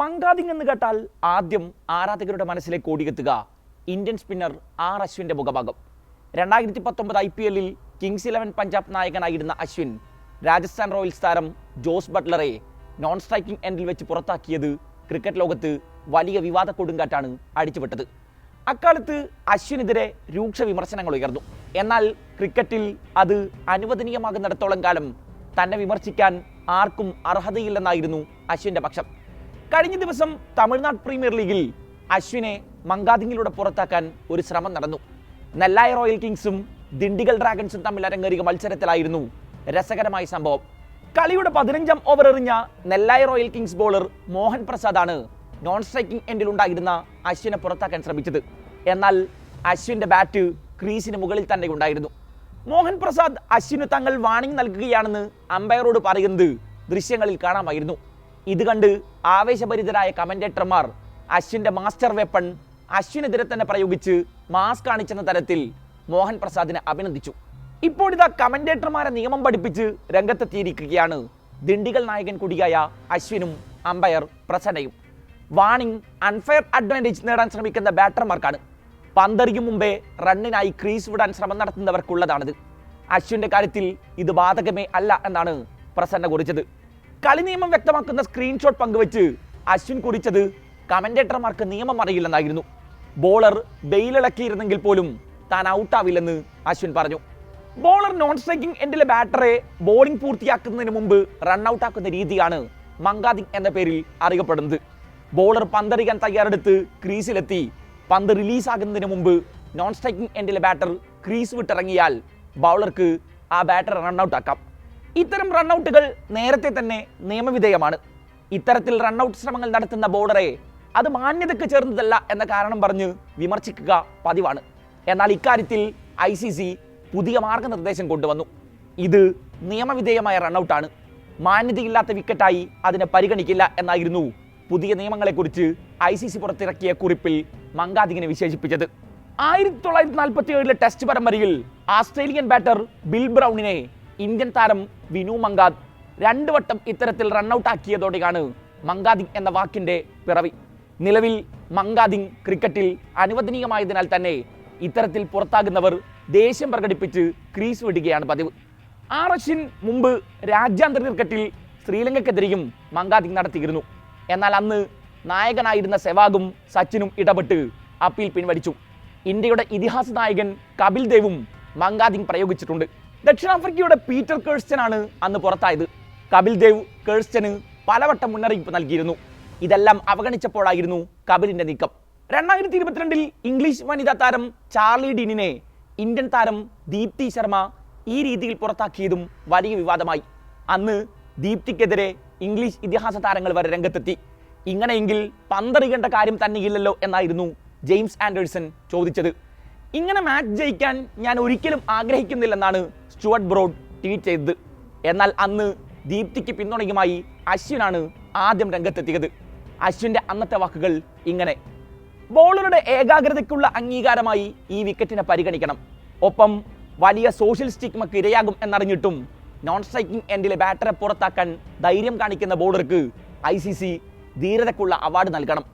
മങ്കാദിങ് എന്ന് കേട്ടാൽ ആദ്യം ആരാധകരുടെ മനസ്സിലേക്ക് ഓടിയെത്തുക. ഇന്ത്യൻ സ്പിന്നർ ആർ അശ്വിന്റെ മുഖഭാഗം. രണ്ടായിരത്തി പത്തൊമ്പത് ഐ പി എല്ലിൽ കിങ്സ് ഇലവൻ പഞ്ചാബ് നായകനായിരുന്ന അശ്വിൻ രാജസ്ഥാൻ റോയൽസ് താരം ജോസ് ബട്ട്ലറെ നോൺ സ്ട്രൈക്കിംഗ് എൻഡിൽ വെച്ച് പുറത്താക്കിയത് ക്രിക്കറ്റ് ലോകത്ത് വലിയ വിവാദ കൊടുങ്കാറ്റാണ് അടിച്ചുവിട്ടത് അക്കാലത്ത് അശ്വിനെതിരെ രൂക്ഷ വിമർശനങ്ങൾ ഉയർന്നു. എന്നാൽ ക്രിക്കറ്റിൽ അത് അനുവദനീയമാകുന്നിടത്തോളം കാലം തന്നെ വിമർശിക്കാൻ ആർക്കും അർഹതയില്ലെന്നായിരുന്നു അശ്വിന്റെ പക്ഷം. കഴിഞ്ഞ ദിവസം തമിഴ്നാട് പ്രീമിയർ ലീഗിൽ അശ്വിനെ മങ്കാദിങ്ങിലൂടെ പുറത്താക്കാൻ ഒരു ശ്രമം നടന്നു. നെല്ലായ റോയൽ കിങ്സും ദിണ്ടിഗൽ ഡ്രാഗൺസും തമ്മിൽ അരങ്ങേറിയ മത്സരത്തിലായിരുന്നു രസകരമായ സംഭവം. കളിയുടെ പതിനഞ്ചാം ഓവർ എറിഞ്ഞ Nellai royal kings bowler Mohan പ്രസാദാണ് non striking എൻഡിൽ ഉണ്ടായിരുന്ന അശ്വിനെ പുറത്താക്കാൻ ശ്രമിച്ചത്. എന്നാൽ അശ്വിന്റെ ബാറ്റ് ക്രീസിന് മുകളിൽ തന്നെ ഉണ്ടായിരുന്നു. മോഹൻ പ്രസാദ് അശ്വിന് തങ്ങൾ വാണിംഗ് നൽകുകയാണെന്ന് അമ്പയറോട് പറയുന്നത് ദൃശ്യങ്ങളിൽ കാണാമായിരുന്നു. ഇത് കണ്ട് ആവേശഭരിതരായ കമന്റേറ്റർമാർ അശ്വിന്റെ മാസ്റ്റർ വെപ്പൺ അശ്വിനെതിരെ തന്നെ പ്രയോഗിച്ച് മാസ് കാണിച്ചെന്ന തരത്തിൽ മോഹൻ പ്രസാദിനെ അഭിനന്ദിച്ചു. ഇപ്പോഴിതാ കമന്റേറ്റർമാരെ നിയമം പഠിപ്പിച്ച് രംഗത്തെത്തിയിരിക്കുകയാണ് ദിണ്ടിഗൽ നായകൻ കൂടിയായ അശ്വിനും അമ്പയർ പ്രസന്നയും. വാണിംഗ് അൺഫെയർ അഡ്വാന്റേജ് നേടാൻ ശ്രമിക്കുന്ന ബാറ്റർമാർക്കാണ് പന്തറിയും മുമ്പേ റണ്ണിനായി ക്രീസ് വിടാൻ ശ്രമം നടത്തുന്നവർക്കുള്ളതാണിത്. അശ്വിന്റെ കാര്യത്തിൽ ഇത് ബാധകമേ അല്ല എന്നാണ് പ്രസന്ന കുറിച്ചത്. കളി നിയമം വ്യക്തമാക്കുന്ന സ്ക്രീൻഷോട്ട് പങ്കുവച്ച് അശ്വിൻ കുറിച്ചത് കമന്റേറ്റർമാർക്ക് നിയമം അറിയില്ലെന്നായിരുന്നു. ബോളർ ബെയിലിളക്കിയിരുന്നെങ്കിൽ പോലും താൻ ഔട്ടാവില്ലെന്ന് അശ്വിൻ പറഞ്ഞു. ബോളർ നോൺ സ്ട്രൈക്കിംഗ് എൻഡിലെ ബാറ്ററെ ബോളിംഗ് പൂർത്തിയാക്കുന്നതിന് മുമ്പ് റൺ ഔട്ടാക്കുന്ന രീതിയാണ് മങ്കാദിങ് എന്ന പേരിൽ അറിയപ്പെടുന്നത്. ബോളർ പന്തെറിയാൻ തയ്യാറെടുത്ത് ക്രീസിലെത്തി പന്ത് റിലീസാകുന്നതിന് മുമ്പ് നോൺ സ്ട്രൈക്കിംഗ് എൻഡിലെ ബാറ്റർ ക്രീസ് വിട്ടിറങ്ങിയാൽ ബൗളർക്ക് ആ ബാറ്റർ റൺഔട്ട് ആക്കാം. ഇത്തരം റൺഔട്ടുകൾ നേരത്തെ തന്നെ നിയമവിധേയമാണ്. ഇത്തരത്തിൽ റൺഔട്ട് ശ്രമങ്ങൾ നടത്തുന്ന ബോർഡറെ അത് മാന്യതയ്ക്ക് ചേർന്നതല്ല എന്ന കാരണം പറഞ്ഞ് വിമർശിക്കുക പതിവാണ്. എന്നാൽ ഇക്കാര്യത്തിൽ ഐ സി സി പുതിയ മാർഗനിർദ്ദേശം കൊണ്ടുവന്നു. ഇത് നിയമവിധേയമായ റൺഔട്ടാണ് മാന്യതയില്ലാത്ത വിക്കറ്റായി അതിനെ പരിഗണിക്കില്ല എന്നായിരുന്നു പുതിയ നിയമങ്ങളെക്കുറിച്ച് ഐ സി സി പുറത്തിറക്കിയ കുറിപ്പിൽ മങ്കാദിങ്ങിനെ വിശേഷിപ്പിച്ചത്. ആയിരത്തി തൊള്ളായിരത്തി നാൽപ്പത്തി ഏഴിലെ ടെസ്റ്റ് പരമ്പരയിൽ ആസ്ട്രേലിയൻ ബാറ്റർ ബിൽ ബ്രൗണിനെ ഇന്ത്യൻ താരം വിനു മങ്കാദ് രണ്ടു വട്ടം ഇത്തരത്തിൽ റൺഔട്ട് ആക്കിയതോടെയാണ് മങ്കാദിങ് എന്ന വാക്കിന്റെ പിറവി. നിലവിൽ മങ്കാദിങ് ക്രിക്കറ്റിൽ അനുവദനീയമായതിനാൽ തന്നെ ഇത്തരത്തിൽ പുറത്താകുന്നവർ ദേഷ്യം പ്രകടിപ്പിച്ച് ക്രീസ് വിടുകയാണ് പതിവ്. ആർ അശ്വിൻ മുമ്പ് രാജ്യാന്തര ക്രിക്കറ്റിൽ ശ്രീലങ്കയ്ക്കെതിരെയും മങ്കാദിങ് നടത്തിയിരുന്നു. എന്നാൽ അന്ന് നായകനായിരുന്ന സെവാഗും സച്ചിനും ഇടപെട്ട് അപ്പീൽ പിൻവലിച്ചു. ഇന്ത്യയുടെ ഇതിഹാസ നായകൻ കപിൽ ദേവും മങ്കാദിങ് പ്രയോഗിച്ചിട്ടുണ്ട്. ദക്ഷിണാഫ്രിക്കയുടെ പീറ്റർ കേഴ്സ്റ്റനാണ് അന്ന് പുറത്തായത്. കപിൽ ദേവ് കേഴ്സ്റ്റന് പലവട്ടം മുന്നറിയിപ്പ് നൽകിയിരുന്നു. ഇതെല്ലാം അവഗണിച്ചപ്പോഴായിരുന്നു കപിലിന്റെ നീക്കം. രണ്ടായിരത്തി ഇരുപത്തിരണ്ടിൽ ഇംഗ്ലീഷ് വനിതാ താരം ചാർലി ഡീനിനെ ഇന്ത്യൻ താരം ദീപ്തി ശർമ്മ ഈ രീതിയിൽ പുറത്താക്കിയതും വലിയ വിവാദമായി. അന്ന് ദീപ്തിക്കെതിരെ ഇംഗ്ലീഷ് ഇതിഹാസ താരങ്ങൾ വരെ രംഗത്തെത്തി. ഇങ്ങനെയെങ്കിൽ പന്തറിയേണ്ട കാര്യം തന്നെയില്ലല്ലോ എന്നായിരുന്നു ജെയിംസ് ആൻഡേഴ്സൺ ചോദിച്ചത്. ഇങ്ങനെ മാച്ച് ജയിക്കാൻ ഞാൻ ഒരിക്കലും ആഗ്രഹിക്കുന്നില്ലെന്നാണ് സ്റ്റുവർട്ട് ബ്രോഡ് ട്വീറ്റ് ചെയ്തത്. എന്നാൽ അന്ന് ദീപ്തിക്ക് പിന്തുണയുമായി അശ്വിനാണ് ആദ്യം രംഗത്തെത്തിയത്. അശ്വിന്റെ അന്നത്തെ വാക്കുകൾ ഇങ്ങനെ. ബോളറുടെ ഏകാഗ്രതയ്ക്കുള്ള അംഗീകാരമായി ഈ വിക്കറ്റിനെ പരിഗണിക്കണം. ഒപ്പം വലിയ സോഷ്യൽ സ്റ്റിഗ്മക്ക് ഇരയാകും എന്നറിഞ്ഞിട്ടും നോൺ സ്ട്രൈക്കിംഗ് എൻഡിലെ ബാറ്ററെ പുറത്താക്കാൻ ധൈര്യം കാണിക്കുന്ന ബോളർക്ക് ഐ സി സി ധീരതയ്ക്കുള്ള അവാർഡ് നൽകണം.